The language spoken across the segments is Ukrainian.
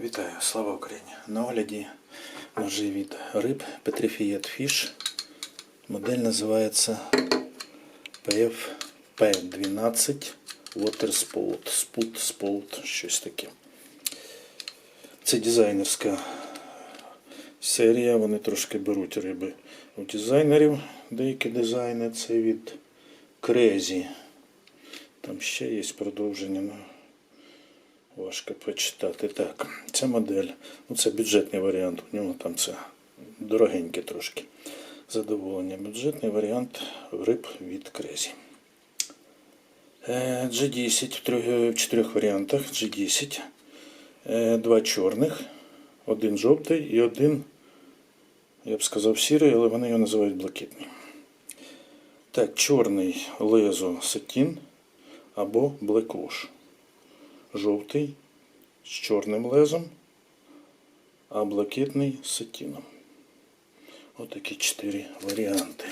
Вітаю, слава Україні! На огляді ножі від риб Petrified Fish. Модель називається PF-P12 Water Spout. Spout, Spout, щось таке. Це дизайнерська серія. Вони трошки беруть риби у дизайнерів. Деякі дизайни це від Crazy. Там ще є продовження. Важко почитати. Так, ця модель, ну це бюджетний варіант, у нього там це дорогеньке трошки. Задоволення. Бюджетний варіант риб від Крезі. Е, G10 в трьох- в чотирьох варіантах. G10. Е, Два чорних, один жовтий і один, я б сказав, сірий, але вони його називають блакитний. Так, чорний лезо сатін або Wash жовтий з чорним лезом, а блакитний з сатіном. Отакі чотири варіанти.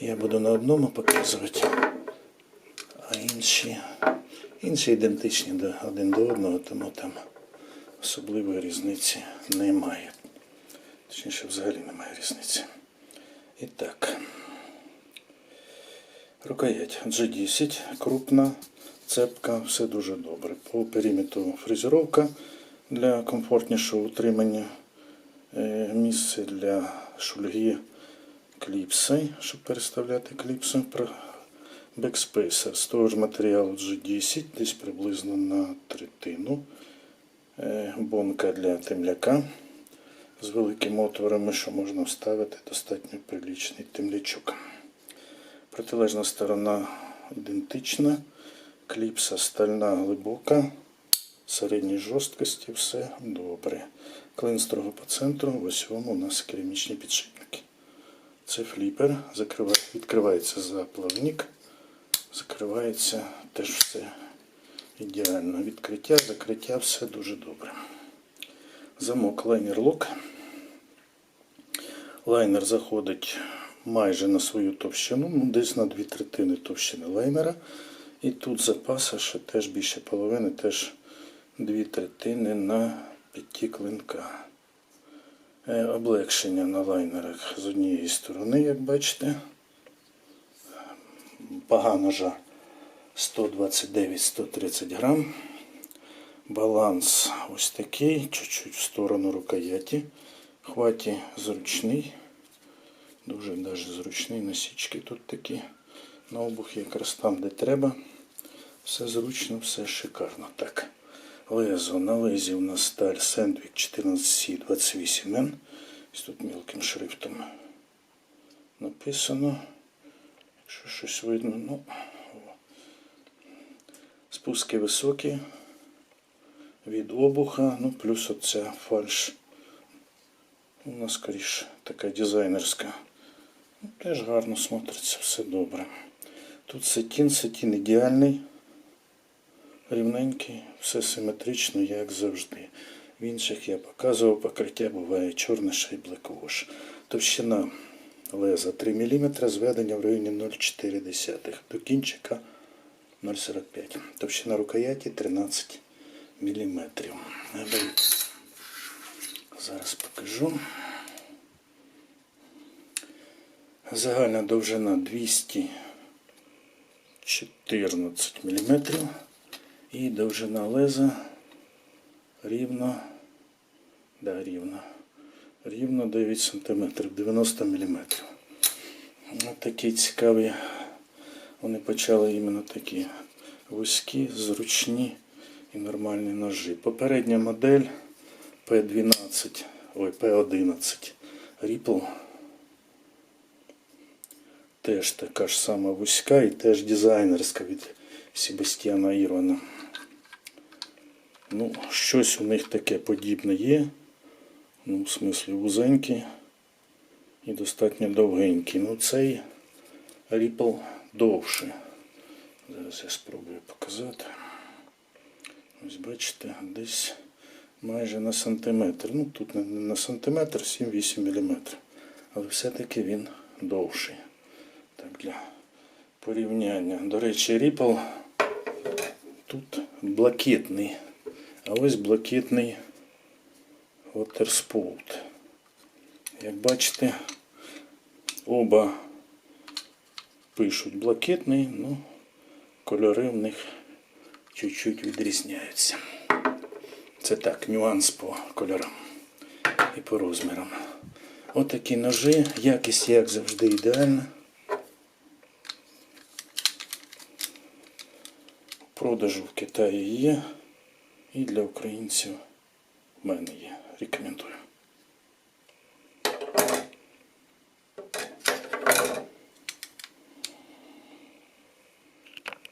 Я буду на одному показувати, а інші, інші ідентичні один до одного, тому там особливої різниці немає. Точніше, взагалі немає різниці. І так. Рукоять G10, крупна, цепка, все дуже добре. По периметру фрезеровка для комфортнішого утримання. Е, Місце для шульги кліпси, щоб переставляти кліпси. Бекспейсер з того ж матеріалу G10, десь приблизно на третину. Е, Бонка для темляка з великими отворами, що можна вставити достатньо приличний темлячок. Протилежна сторона ідентична. Кліпса стальна глибока, середньої жорсткості, все добре. Клин строго по центру, в осьому у нас керамічні підшипники. Це фліпер, відкривається заплавник, закривається теж все ідеально. Відкриття, закриття, все дуже добре. Замок лайнер лок. Лайнер заходить майже на свою товщину, ну, десь на дві третини товщини лайнера. І тут запаса ще теж більше половини, теж дві третини на п'яті клинка. Е, Облегшення на лайнерах з однієї сторони, як бачите. Вага ножа 129-130 грам. Баланс ось такий, чуть-чуть в сторону рукояті. Хваті зручний. Дуже даже зручний насічки тут такі. На обух якраз там, де треба. Все зручно, все шикарно. Так. Лезо. На лезі у нас сталь Sandvik 14C 28N. Ось тут мілким шрифтом написано. Якщо щось видно, ну. Спуски високі від обуха, ну плюс оця фальш. У нас скоріше така дизайнерська. Ну, теж гарно смотриться, все добре. Тут сетін, сетін ідеальний, рівненький, все симетрично, як завжди. В інших я показував, покриття буває чорне ще й блековош. Товщина леза 3 мм, зведення в районі 0,4 до кінчика 0,45. Товщина рукояті 13 мм. Зараз покажу. Загальна довжина 214 мм і довжина леза рівно, да, рівно, рівно 9 см, 90 мм. Ось такі цікаві, вони почали іменно такі вузькі, зручні і нормальні ножі. Попередня модель P12, ой, P11 Ripple теж така ж сама вузька і теж дизайнерська від Себастьяна Ірвана. Ну, щось у них таке подібне є. Ну, в смислі вузенькі і достатньо довгенькі. Ну, цей Ripple довший. Зараз я спробую показати. Ось бачите, десь майже на сантиметр. Ну, тут не на сантиметр, 7-8 мм. Але все-таки він довший. Так, для порівняння. До речі, Ripple тут блакитний. А ось блакитний Watersport. Як бачите, оба пишуть блакитний, ну, кольори в них чуть-чуть відрізняються. Це так, нюанс по кольорам і по розмірам. Отакі ножі, якість, як завжди, ідеальна. Продажу в Китаї є і для українців в мене є. Рекомендую.